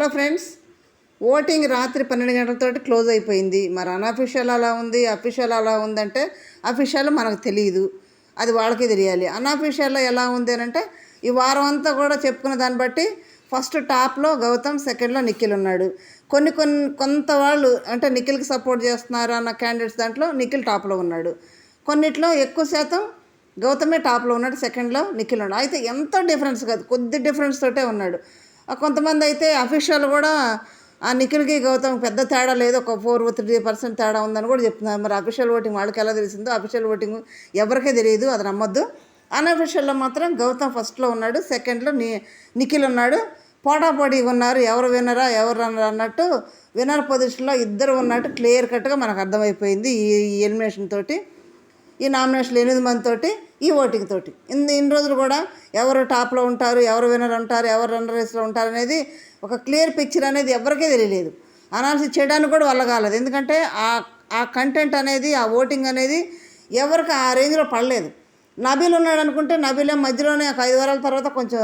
Hello friends voting రాత్రి పన్నెండు గంటలతోటి close అయిపోయింది. మరి అన్అఫిషియల్ అలా ఉంది అఫీషియల్ అలా ఉందంటే అఫీషియల్ మనకు తెలియదు అది వాళ్ళకి తెలియాలి. అనఫీషియల్లో ఎలా ఉంది అని అంటే ఈ వారం అంతా కూడా చెప్పుకున్న దాన్ని బట్టి ఫస్ట్ టాప్లో గౌతమ్ సెకండ్లో నిఖిల్ ఉన్నాడు. కొన్ని కొన్ని కొంత వాళ్ళు అంటే నిఖిల్కి సపోర్ట్ చేస్తున్నారు అన్న క్యాండిడేట్స్ దాంట్లో నిఖిల్ టాప్లో ఉన్నాడు. కొన్నిట్లో ఎక్కువ శాతం గౌతమే టాప్లో ఉన్నాడు సెకండ్లో నిఖిల్ ఉన్నాడు. అయితే ఎంత డిఫరెన్స్ కాదు కొద్ది డిఫరెన్స్ తోటే ఉన్నాడు. కొంతమంది అయితే అఫీషియల్ కూడా ఆ నిఖిల్కి గౌతమ్ పెద్ద తేడా లేదు. ఒక ఫోర్ త్రీ పర్సెంట్ తేడా ఉందని కూడా చెప్తున్నారు. మరి అఫీషియల్ ఓటింగ్ వాళ్ళకి ఎలా తెలిసిందో అఫీషియల్ ఓటింగ్ ఎవరికీ తెలియదు అది నమ్మొద్దు. అన్అఫీషియల్లో మాత్రం గౌతమ్ ఫస్ట్లో ఉన్నాడు సెకండ్లో ని నిఖిల్ ఉన్నాడు. పోటాపోటీ ఉన్నారు ఎవరు వినరా ఎవరు రన్నర్ అన్నట్టు వినర్ పొజిషన్లో ఇద్దరు ఉన్నట్టు క్లియర్ కట్గా మనకు అర్థమైపోయింది ఈ ఈ ఎలిమినేషన్ తోటి. ఈ నామినేషన్లు ఎనిమిది మంది తోటి ఈ ఓటింగ్ తోటి. ఇన్ని ఇన్ని రోజులు కూడా ఎవరు టాప్లో ఉంటారు ఎవరు విన్నర్ ఉంటారు ఎవరు రన్నర్ రేస్లో ఉంటారు అనేది ఒక క్లియర్ పిక్చర్ అనేది ఎవరికీ తెలియలేదు. అనాలిసిస్ చేయడానికి కూడా వల్ల కాలేదు. ఎందుకంటే ఆ ఆ కంటెంట్ అనేది ఆ ఓటింగ్ అనేది ఎవరికి ఆ రేంజ్లో పడలేదు. నబీల్ ఉన్నాడు అనుకుంటే నబీలే మధ్యలోనే ఒక ఐదు వారాల తర్వాత కొంచెం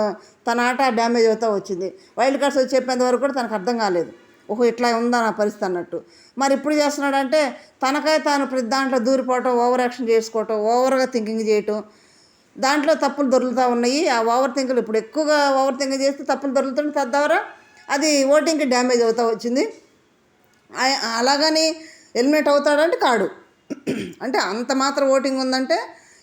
తన ఆట డ్యామేజ్ అవుతూ వచ్చింది. వైల్డ్ కార్డ్స్ వచ్చి చెప్పేంత వరకు కూడా తనకు అర్థం కాలేదు. ఓహో ఇట్లా ఉందా నా పరిస్థితి అన్నట్టు. మరి ఇప్పుడు చేస్తున్నాడంటే తనకై తాను ప్రతి దాంట్లో దూరిపోవటం ఓవర్ యాక్షన్ చేసుకోవటం ఓవర్గా థింకింగ్ చేయటం దాంట్లో తప్పులు దొరుకుతూ ఉన్నాయి. ఆ ఓవర్ థింకులు ఇప్పుడు ఎక్కువగా ఓవర్ థింకింగ్ చేస్తే తప్పులు దొరుకుతుంటే తద్వారా అది ఓటింగ్కి డ్యామేజ్ అవుతూ వచ్చింది. అలాగని ఎలిమినేట్ అవుతాడంటే కాడు. అంటే అంత మాత్రం ఓటింగ్ ఉందంటే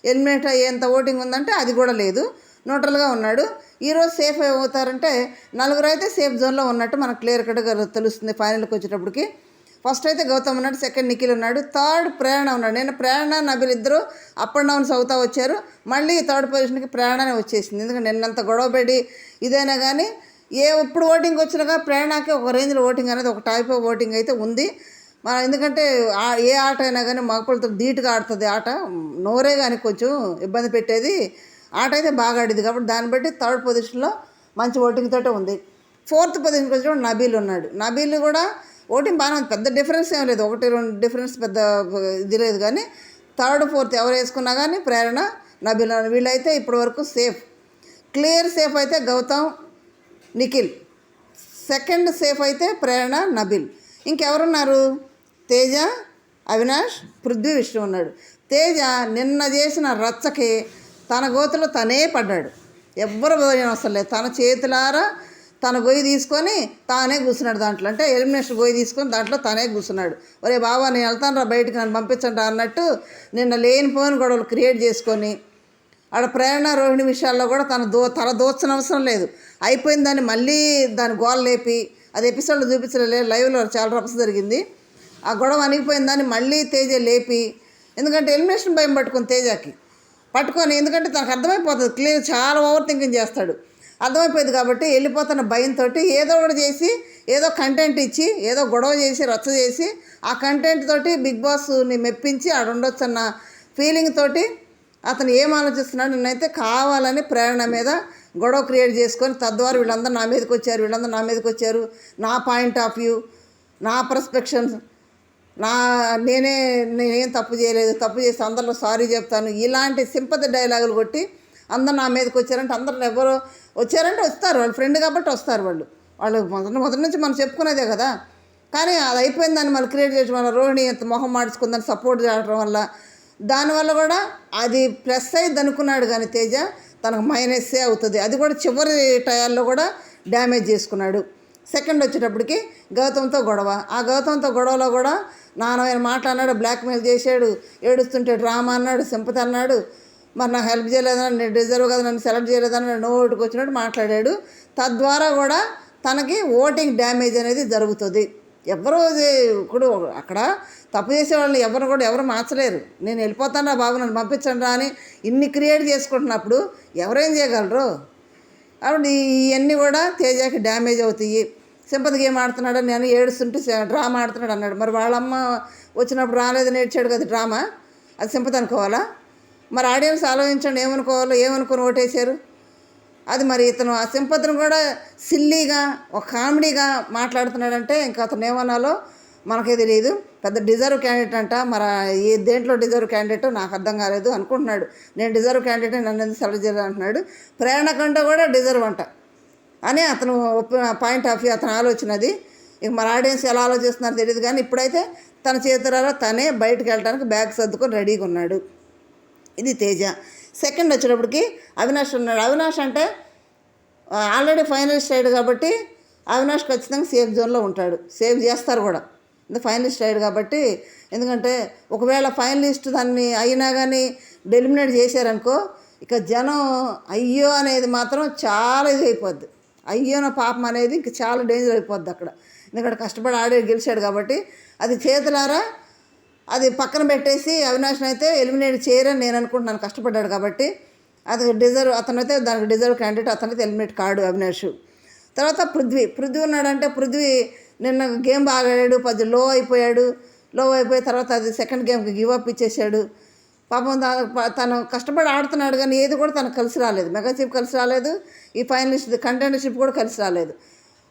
ఎలిమినేట్ అయ్యేంత ఓటింగ్ ఉందంటే అది కూడా లేదు. న్యూట్రల్గా ఉన్నాడు. ఈరోజు సేఫ్ అవుతారంటే నలుగురు అయితే సేఫ్ జోన్లో ఉన్నట్టు మనకు క్లియర్ కట్గా తెలుస్తుంది ఫైనల్కి వచ్చేటప్పటికి. ఫస్ట్ అయితే గౌతమ్ ఉన్నాడు సెకండ్ నిఖిల్ ఉన్నాడు థర్డ్ ప్రేరణ ఉన్నాడు. నేను ప్రేరణ నబిల్ ఇద్దరు అప్ అండ్ డౌన్స్ అవుతా వచ్చారు. మళ్ళీ థర్డ్ పొజిషన్కి ప్రేరణనే వచ్చేసింది. ఎందుకంటే నిన్నంత గొడవ ఇదైనా కానీ ఏ ఇప్పుడు ఓటింగ్ వచ్చినాక ప్రేరణకి ఒక రేంజ్లో ఓటింగ్ అనేది ఒక టైప్ ఆఫ్ ఓటింగ్ అయితే ఉంది. మన ఎందుకంటే ఆ- ఏ ఆట అయినా కానీ మగపిల్లతో ధీటుగా ఆడుతుంది ఆట. నోరే కానీ కొంచెం ఇబ్బంది పెట్టేది. ఆట అయితే బాగా ఆడింది కాబట్టి దాన్ని బట్టి థర్డ్ పొజిషన్లో మంచి ఓటింగ్ తోటే ఉంది. ఫోర్త్ పొజిషన్కి వచ్చి నబీల్ ఉన్నాడు. నబీల్ కూడా ఓటింగ్ బాగానే ఉంది. పెద్ద డిఫరెన్స్ ఏం లేదు. ఒకటి రెండు డిఫరెన్స్ పెద్ద ఇది లేదు కానీ థర్డ్ ఫోర్త్ ఎవరు వేసుకున్నా కానీ ప్రేరణ నబీల్ వీళ్ళైతే ఇప్పటి వరకు సేఫ్. క్లియర్ సేఫ్ అయితే గౌతమ్ నిఖిల్. సెకండ్ సేఫ్ అయితే ప్రేరణ నబిల్. ఇంకెవరున్నారు? తేజ అవినాష్ పృథ్వీ విష్ణు ఉన్నాడు. తేజ నిన్న చేసిన రచ్చకి తన గోతులో తనే పడ్డాడు. ఎవ్వరు భోజనం అవసరం లేదు. తన చేతులారా తన గొయ్యి తీసుకొని తానే కూర్చున్నాడు దాంట్లో. అంటే ఎలిమినేషన్ గొయ్యి తీసుకొని దాంట్లో తనే కూర్చున్నాడు. ఒరే బాబా నేను వెళ్తాను రా బయటికి నన్ను పంపించండి అన్నట్టు నిన్న లేనిపోని గొడవలు క్రియేట్ చేసుకొని ఆడ ప్రేరణ రోహిణి విషయాల్లో కూడా తన దో తల దోచన అవసరం లేదు. అయిపోయిన దాన్ని మళ్ళీ దాని గోల లేపి అది ఎపిసోడ్లో చూపించలేదు లైవ్లో చాలా రప్స్ జరిగింది. ఆ గొడవ అణిగిపోయిన దాన్ని మళ్ళీ తేజ లేపి ఎందుకంటే ఎలిమినేషన్ భయం పట్టుకుని తేజకి. పట్టుకొని ఎందుకంటే తనకు అర్థమైపోతుంది క్లియర్ చాలా ఓవర్ థింకింగ్ చేస్తాడు. అర్థమైపోయింది కాబట్టి వెళ్ళిపోతున్న భయంతో ఏదో ఒకటి చేసి ఏదో కంటెంట్ ఇచ్చి ఏదో గొడవ చేసి రచ్చ చేసి ఆ కంటెంట్ తోటి బిగ్ బాస్ని మెప్పించి ఆడ ఉండొచ్చు అన్న ఫీలింగ్ తోటి అతను ఏం ఆలోచిస్తున్నాడు నేనైతే కావాలని ప్రేరణ మీద గొడవ క్రియేట్ చేసుకొని తద్వారా వీళ్ళందరూ నా మీదకి వచ్చారు వీళ్ళందరూ నా మీదకి వచ్చారు నా పాయింట్ ఆఫ్ వ్యూ నా పర్స్పెక్షన్స్ నా నేనే నేనేం తప్పు చేయలేదు తప్పు చేసి అందరిలో సారీ చెప్తాను. ఇలాంటి సింపతి డైలాగులు కొట్టి అందరు నా మీదకి వచ్చారంటే అందరు ఎవరు వచ్చారంటే వస్తారు వాళ్ళు ఫ్రెండ్ కాబట్టి వస్తారు వాళ్ళు. వాళ్ళు మొదటి మొదటి నుంచి మనం చెప్పుకునేదే కదా. కానీ అది అయిపోయింది దాన్ని మళ్ళీ క్రియేట్ చేయడం వల్ల రోహిణి ఎంత మొహం మార్చుకుందని సపోర్ట్ చేయడం వల్ల దానివల్ల కూడా అది ప్లస్ అయ్యింది అనుకున్నాడు కానీ తేజ తనకు మైనస్సే అవుతుంది. అది కూడా చివరి టయాల్లో కూడా డ్యామేజ్ చేసుకున్నాడు. సెకండ్ వచ్చేటప్పటికి గౌతమ్తో గొడవ. ఆ గౌతమ్తో గొడవలో కూడా నానమైన మాటలు అన్నాడు బ్లాక్మెయిల్ చేశాడు ఏడుస్తుంటే డ్రామా అన్నాడు సింపతి అన్నాడు. మరి నాకు హెల్ప్ చేయలేదని నేను డిజర్వ్ కదా నన్ను సెలెక్ట్ చేయలేదని నోటుకు వచ్చినట్టు మాట్లాడాడు. తద్వారా కూడా తనకి ఓటింగ్ డ్యామేజ్ అనేది జరుగుతుంది. ఎవరు ఇప్పుడు అక్కడ తప్పు చేసే వాళ్ళని ఎవరు కూడా ఎవరు మార్చలేరు. నేను వెళ్ళిపోతాను రా బాబు నన్ను పంపించండి రా అని ఇన్ని క్రియేట్ చేసుకుంటున్నప్పుడు ఎవరేం చేయగలరు? అప్పుడు ఇవన్నీ కూడా తేజకి డ్యామేజ్ అవుతాయి. సింపతి గేమ్ ఆడుతున్నాడు నేను ఏడుస్తుంటే డ్రామా ఆడుతున్నాడు అన్నాడు. మరి వాళ్ళమ్మ వచ్చినప్పుడు రాలేదని ఏడ్చాడు కదా డ్రామా? అది సింపతి అనుకోవాలా? మరి ఆడియన్స్ ఆలోచించండి ఏమనుకోవాలో ఏమనుకుని ఓటేశారు? అది మరి ఇతను ఆ సింపతిని కూడా సిల్లీగా ఒక కామెడీగా మాట్లాడుతున్నాడంటే ఇంకా అతను ఏమనాలో మనకే తెలియదు పెద్ద డిజర్వ్ క్యాండిడేట్ అంట. మరి ఏ దేంట్లో డిజర్వ్ క్యాండిడేట్ నాకు అర్థం కాలేదు అనుకుంటున్నాడు. నేను డిజర్వ్ క్యాండిడేట్ నన్ను ఎందుకు సెలెక్ట్ చేయాలి అంటున్నాడు. ప్రేరణ కంటే కూడా డిజర్వ్ అంట. అని అతను పాయింట్ ఆఫ్ వ్యూ అతని ఆలోచన అది. ఇక మరి ఆడియన్స్ ఎలా ఆలోచిస్తున్నారో తెలియదు కానీ ఇప్పుడైతే తన చేతులలో తనే బయటకు వెళ్ళడానికి బ్యాగ్ సర్దుకొని రెడీగా ఉన్నాడు. ఇది తేజ. సెకండ్ వచ్చేటప్పటికి అవినాష్ ఉన్నాడు. అవినాష్ అంటే ఆల్రెడీ ఫైనలిస్ట్ అయ్యాడు కాబట్టి అవినాష్ ఖచ్చితంగా సేఫ్ జోన్లో ఉంటాడు. సేవ్ చేస్తారు కూడా. ఫైనలిస్ట్ అయ్యాడు కాబట్టి ఎందుకంటే ఒకవేళ ఫైనలిస్ట్ దాన్ని అయినా కానీ డెలిమినేట్ చేశారనుకో ఇక జనం అయ్యో అనేది మాత్రం చాలా ఇది అయిపోద్ది అయ్యో నా పాపం అనేది ఇంక చాలా డేంజర్ అయిపోద్ది అక్కడ. ఎందుకంటే కష్టపడి ఆడే గెలిచాడు కాబట్టి అది చేతులారా అది పక్కన పెట్టేసి అవినాష్ని అయితే ఎలిమినేట్ చేయరని నేను అనుకుంటున్నాను కష్టపడ్డాడు కాబట్టి. అది డిజర్వ్ అతనైతే దానికి డిజర్వ్ క్యాండిడేట్ అతనైతే ఎలిమినేట్ కాడు అవినాష్. తర్వాత పృథ్వీ పృథ్వీ ఉన్నాడంటే పృథ్వీ నిన్న గేమ్ బాగా ఆడాడు పది లో అయిపోయాడు. లో అయిపోయిన తర్వాత అది సెకండ్ గేమ్కి గివ్ అప్ ఇచ్చేసాడు పాపం తను కష్టపడి ఆడుతున్నాడు కానీ ఏది కూడా తనకు కలిసి రాలేదు. మెగాషిప్ కలిసి రాలేదు. ఈ ఫైనలిస్ట్ కంటెండర్షిప్ కూడా కలిసి రాలేదు.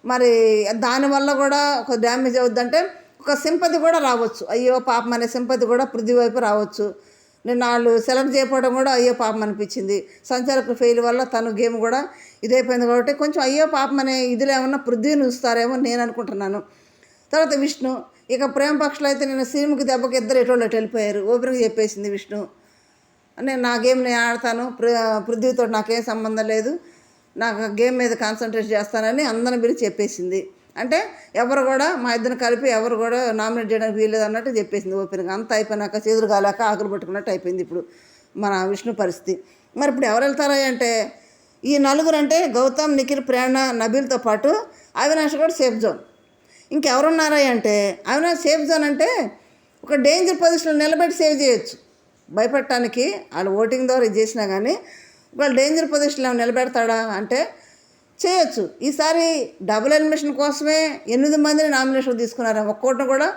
మరి దానివల్ల కూడా ఒక డ్యామేజ్ అవుద్దంటే ఒక సింపతి కూడా రావచ్చు. అయ్యో పాపం అనే సింపతి కూడా పృథ్వీ వైపు రావచ్చు. నేను వాళ్ళు సెలెక్ట్ చేయకపోవడం కూడా అయ్యో పాపం అనిపించింది. సంచాలకు ఫెయిల్ వల్ల తను గేమ్ కూడా ఇదైపోయింది కాబట్టి కొంచెం అయ్యో పాపం అనే ఇదిలో ఏమన్నా పృథ్వీని ఉంచుతారేమో నేను అనుకుంటున్నాను. తర్వాత విష్ణు ఇక ప్రేమ పక్షులు అయితే నేను సీముకి దెబ్బకి ఇద్దరు ఎటువంటి వెళ్ళిపోయారు. ఓపెన్గా చెప్పేసింది విష్ణు. నేను నా గేమ్ నేను ఆడతాను. పృథ్వీతో నాకేం సంబంధం లేదు. నాకు గేమ్ మీద కాన్సన్ట్రేట్ చేస్తానని అందరం పిలిచి చెప్పేసింది. అంటే ఎవరు కూడా మా ఇద్దరిని కలిపి ఎవరు కూడా నామినేట్ చేయడానికి వీల్లేదు అన్నట్టు చెప్పేసింది ఓపెన్గా. అంతా అయిపోయినాక చేదురు కాలేక ఆకులు పట్టుకున్నట్టు అయిపోయింది ఇప్పుడు మన విష్ణు పరిస్థితి. మరి ఇప్పుడు ఎవరు వెళ్తారా అంటే ఈ నలుగురు అంటే గౌతమ్ నిఖిల్ ప్రేరణ నబీల్తో పాటు అవినాష్ కూడా సేఫ్ జోన్. ఇంకెవరున్నారా అంటే అవినాష్ సేఫ్ జోన్ అంటే ఒక డేంజర్ పొజిషన్లో నిలబెట్టి సేవ్ చేయొచ్చు. భయపెట్టడానికి వాళ్ళు ఓటింగ్ ద్వారా ఇది చేసినా కానీ వాళ్ళు డేంజర్ పొజిషన్లో నిలబెడతాడా అంటే చేయొచ్చు. ఈసారి డబుల్ ఎలిమినేషన్ కోసమే ఎనిమిది మందిని నామినేషన్ తీసుకున్నారు ఒక్కోటిని కూడా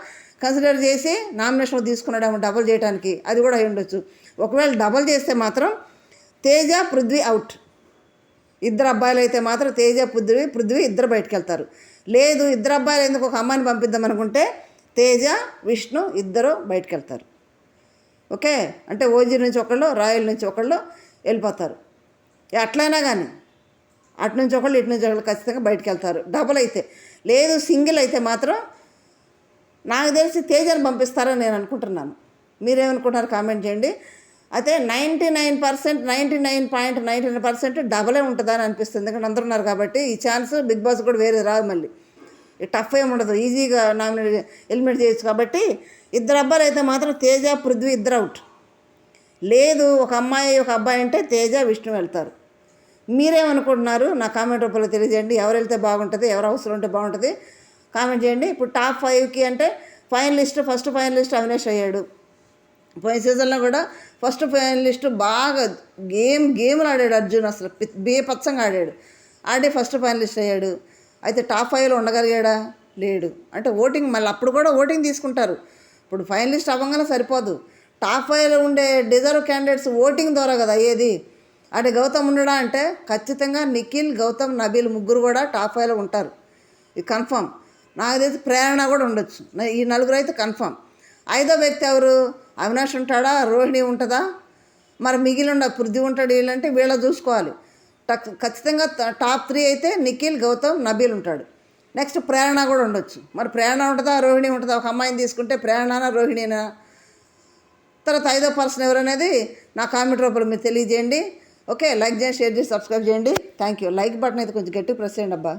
కన్సిడర్ చేసి నామినేషన్ తీసుకున్నాడేమో డబుల్ చేయడానికి అది కూడా అయి ఉండొచ్చు. ఒకవేళ డబుల్ చేస్తే మాత్రం తేజ పృథ్వీ అవుట్. ఇద్దరు అబ్బాయిలు అయితే మాత్రం తేజ పృథ్వీ పృథ్వీ ఇద్దరు బయటకు వెళ్తారు లేదు ఇద్దరు అబ్బాయిలు ఎందుకు ఒక అమ్మాయిని పంపిద్దాం అనుకుంటే తేజ విష్ణు ఇద్దరు బయటకు వెళ్తారు ఓకే? అంటే ఓజీ నుంచి ఒకళ్ళు రాయల్ నుంచి ఒకళ్ళు వెళ్ళిపోతారు. ఎట్లయినా కానీ అటు నుంచి ఒకళ్ళు ఇటు నుంచి ఒకళ్ళు ఖచ్చితంగా బయటకు వెళ్తారు డబుల్ అయితే. లేదు సింగిల్ అయితే మాత్రం నాకు తెలిసి తేజని పంపిస్తారని నేను అనుకుంటున్నాను. మీరేమనుకుంటున్నారు కామెంట్ చేయండి. అయితే ninety nine percent ninety nine point ninety nine percent డబలే ఉంటుందని అనిపిస్తుంది. ఎందుకంటే అందరు ఉన్నారు కాబట్టి ఈ ఛాన్స్ బిగ్ బాస్ కూడా వేరే రాదు మళ్ళీ. ఈ టఫ్ ఏమి ఉండదు. ఈజీగా నామినేట్ ఎలిమినేట్ చేయొచ్చు కాబట్టి ఇద్దరు అబ్బాయిలు అయితే మాత్రం తేజ పృథ్వీ ఇద్దరు అవుట్ లేదు ఒక అమ్మాయి ఒక అబ్బాయి అంటే తేజ విష్ణు వెళ్తారు. మీరేమనుకుంటున్నారు? నా కామెంట్ రూపంలో తెలియజేయండి. ఎవరు వెళ్తే బాగుంటుంది ఎవరు అవసరం ఉంటే బాగుంటుంది కామెంట్ చేయండి. ఇప్పుడు టాప్ ఫైవ్కి అంటే ఫైనలిస్ట్ ఫస్ట్ ఫైనలిస్ట్ అవినేష్ అయ్యాడు. పోయిన సీజన్లో కూడా ఫస్ట్ ఫైనలిస్ట్ బాగా గేమ్ గేమ్లు ఆడాడు అర్జున్ అసలు. పి- బేపచ్చంగా ఆడాడు. ఆడి ఫస్ట్ ఫైనలిస్ట్ అయ్యాడు. అయితే టాప్ ఫైవ్లో ఉండగలిగాడా? లేడు. అంటే ఓటింగ్ మళ్ళీ అప్పుడు కూడా ఓటింగ్ తీసుకుంటారు. ఇప్పుడు ఫైనలిస్ట్ అవ్వగానే సరిపోదు. టాప్ ఫైవ్లో ఉండే డిజర్వ్ క్యాండిడేట్స్ ఓటింగ్ ద్వారా కదా అయ్యేది అంటే గౌతమ్ ఉండడా అంటే ఖచ్చితంగా నిఖిల్ గౌతమ్ నబీల్ ముగ్గురు కూడా టాప్ ఫైవ్లో ఉంటారు. ఇది కన్ఫామ్ నాకు తెలిసి ప్రేరణ కూడా ఉండొచ్చు. ఈ నలుగురు అయితే కన్ఫామ్ ఐదో వ్యక్తి ఎవరు? అవినాష్ ఉంటాడా? రోహిణి ఉంటుందా? మరి మిగిలిన పృథ్వీ ఉంటాడు వీళ్ళంటే వీళ్ళ చూసుకోవాలి. టక్ ఖచ్చితంగా టాప్ త్రీ అయితే నిఖిల్ గౌతమ్ నబీల్ ఉంటాడు. నెక్స్ట్ ప్రేరణ కూడా ఉండొచ్చు. మరి ప్రేరణ ఉంటుందా? రోహిణి ఉంటుందా? ఒక అమ్మాయిని తీసుకుంటే ప్రేరణనా రోహిణినా తర్వాత ఐదో పర్సన్ ఎవరనేది నా కామెంట్ రూపంలో మీరు తెలియజేయండి. ఓకే లైక్ చేయండి షేర్ చేసి సబ్స్క్రైబ్ చేయండి. థ్యాంక్ యూ లైక్ బటన్ అయితే కొంచెం గట్టి ప్రెస్ చేయండి అబ్బా.